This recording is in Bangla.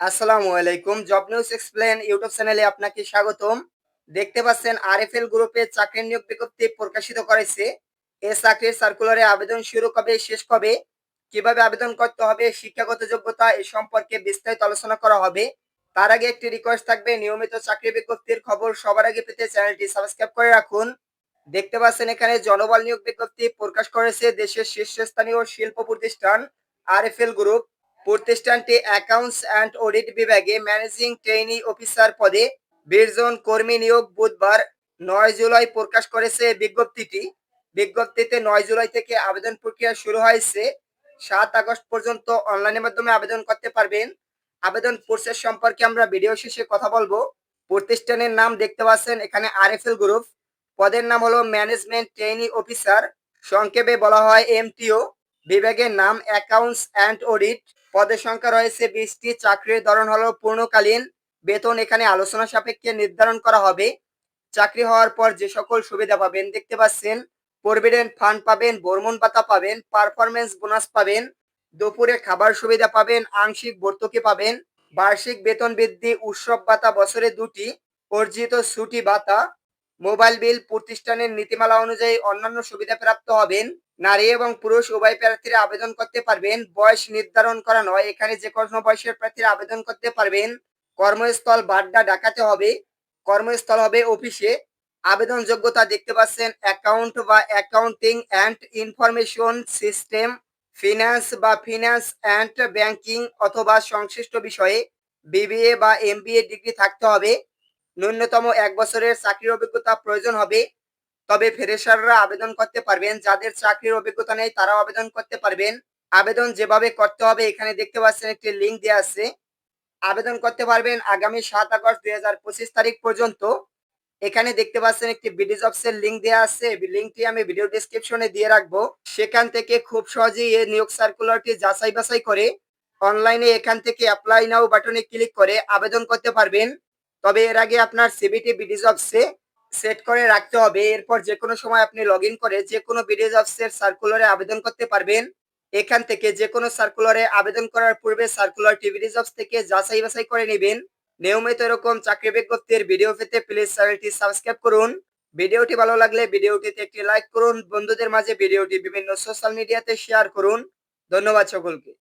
আসসালামু আলাইকুম। জব নিউজ এক্সপ্লেন ইউটিউব চ্যানেলে আপনাকে স্বাগতম। দেখতে পাচ্ছেন আরএফএল গ্রুপে চাকরি নিয়োগ বিজ্ঞপ্তি প্রকাশিত করেছে। এ চাকরির সার্কুলারে আবেদন শুরু কবে, শেষ কবে, কীভাবে আবেদন করতে হবে, শিক্ষাগত যোগ্যতা এ সম্পর্কে বিস্তারিত আলোচনা করা হবে। তার আগে একটি রিকোয়েস্ট থাকবে, নিয়মিত চাকরি বিজ্ঞপ্তির খবর সবার আগে পেতে চ্যানেলটি সাবস্ক্রাইব করে রাখুন। দেখতে পাচ্ছেন এখানে জনবল নিয়োগ বিজ্ঞপ্তি প্রকাশ করেছে দেশের শীর্ষস্থানীয় শিল্প প্রতিষ্ঠান আরএফএল গ্রুপ প্রতিষ্ঠানটি অ্যাকাউন্টস অ্যান্ড অডিট বিভাগে ম্যানেজিং ট্রেনি অফিসার পদে বিশ জন কর্মী নিয়োগ বুধবার নয় জুলাই প্রকাশ করেছে বিজ্ঞপ্তিটি। বিজ্ঞপ্তিতে নয় জুলাই থেকে আবেদন প্রক্রিয়া শুরু হয়েছে। সাত আগস্ট পর্যন্ত অনলাইনের মাধ্যমে আবেদন করতে পারবেন। আবেদন প্রসেস সম্পর্কে আমরা ভিডিও শেষে কথা বলব। প্রতিষ্ঠানের নাম দেখতে পাচ্ছেন এখানে আর আরএফএল গ্রুপ পদের নাম হলো ম্যানেজমেন্ট ট্রেনি অফিসার সংক্ষেপে বলা হয় এমটিও বিভাগের নাম অ্যাকাউন্টস অ্যান্ড অডিট পদের সংখ্যা রয়েছে বিশটি, চাকরির ধরন হলো পূর্ণকালীন। বেতন এখানে আলোচনা সাপেক্ষে নির্ধারণ করা হবে। চাকরি হওয়ার পর যে সকল সুবিধা পাবেন, দেখতে পাচ্ছেন প্রভিডেন্ট ফান্ড পাবেন, বর্মন ভাতা পাবেন পারফরমেন্স বোনাস পাবেন, দুপুরে খাবার সুবিধা পাবেন, আংশিক ভর্তুকি পাবেন, বার্ষিক বেতন বৃদ্ধি, উৎসব ভাতা বছরে দুটি, অর্জিত ছুটি ভাতা মোবাইল বিল প্রতিষ্ঠানের নীতিমালা অনুযায়ী অন্যান্য সুবিধা প্রাপ্ত হবেন। নারী এবং পুরুষ উভয় প্রার্থীরা আবেদন করতে পারবেন। বয়স নির্ধারণ করা নয় এখানে যে কোনো বয়সের প্রার্থীরা আবেদন করতে পারবেন, কর্মস্থল বাড্ডা ডাকাতে হবে, কর্মস্থল হবে অফিসে। আবেদন যোগ্যতা দেখতে পাচ্ছেন অ্যাকাউন্ট বা accounting and information system finance বা ফিনান্স অ্যান্ড ব্যাংকিং অথবা সংশ্লিষ্ট বিষয়ে বিবিএ বা এমবিএ ডিগ্রি থাকতে হবে। ন্যূনতম এক বছরের চাকরির অভিজ্ঞতা প্রয়োজন হবে। তবে ফ্রেশাররা আবেদন করতে পারবেন। যাদের চাকরির অভিজ্ঞতা নেই, তারাও আবেদন করতে পারবেন। আবেদন যেভাবে করতে হবে, এখানে দেখতে পাচ্ছেন একটি লিঙ্ক দেওয়া আছে। আবেদন করতে পারবেন আগামী সাত আগস্ট দুই হাজার পঁচিশ তারিখ পর্যন্ত। এখানে দেখতে পাচ্ছেন একটি বিডি জবসের লিঙ্ক দেওয়া আছে। লিঙ্কটি আমি ভিডিও ডিসক্রিপশনে দিয়ে রাখব। সেখান থেকে খুব সহজেই এই নিয়োগ সার্কুলারটি যাচাই বাছাই করে অনলাইনে এখান থেকে অ্যাপ্লাই নাও বাটনে ক্লিক করে আবেদন করতে পারবেন। তবে এর আগে আপনার সিবিটি বিডি জবসে সেট করে রাখতে হবে। এরপর যে কোনো সময় আপনি লগ করে যে কোনো বিডি জবসের সার্কুলারে আবেদন করতে পারবেন। এখান থেকে যে কোনো সার্কুলারে আবেদন করার পূর্বে সার্কুলার টিভি জবস থেকে যাচাই বাছাই করে নেবেন। নিয়মিত এরকম চাকরি বিজ্ঞপ্তির ভিডিও পেতে প্লিজ চ্যানেলটি সাবস্ক্রাইব করুন। ভিডিওটি ভালো লাগলে ভিডিওটিতে একটি লাইক করুন। বন্ধুদের মাঝে ভিডিওটি বিভিন্ন সোশ্যাল মিডিয়াতে শেয়ার করুন। ধন্যবাদ সকলকে।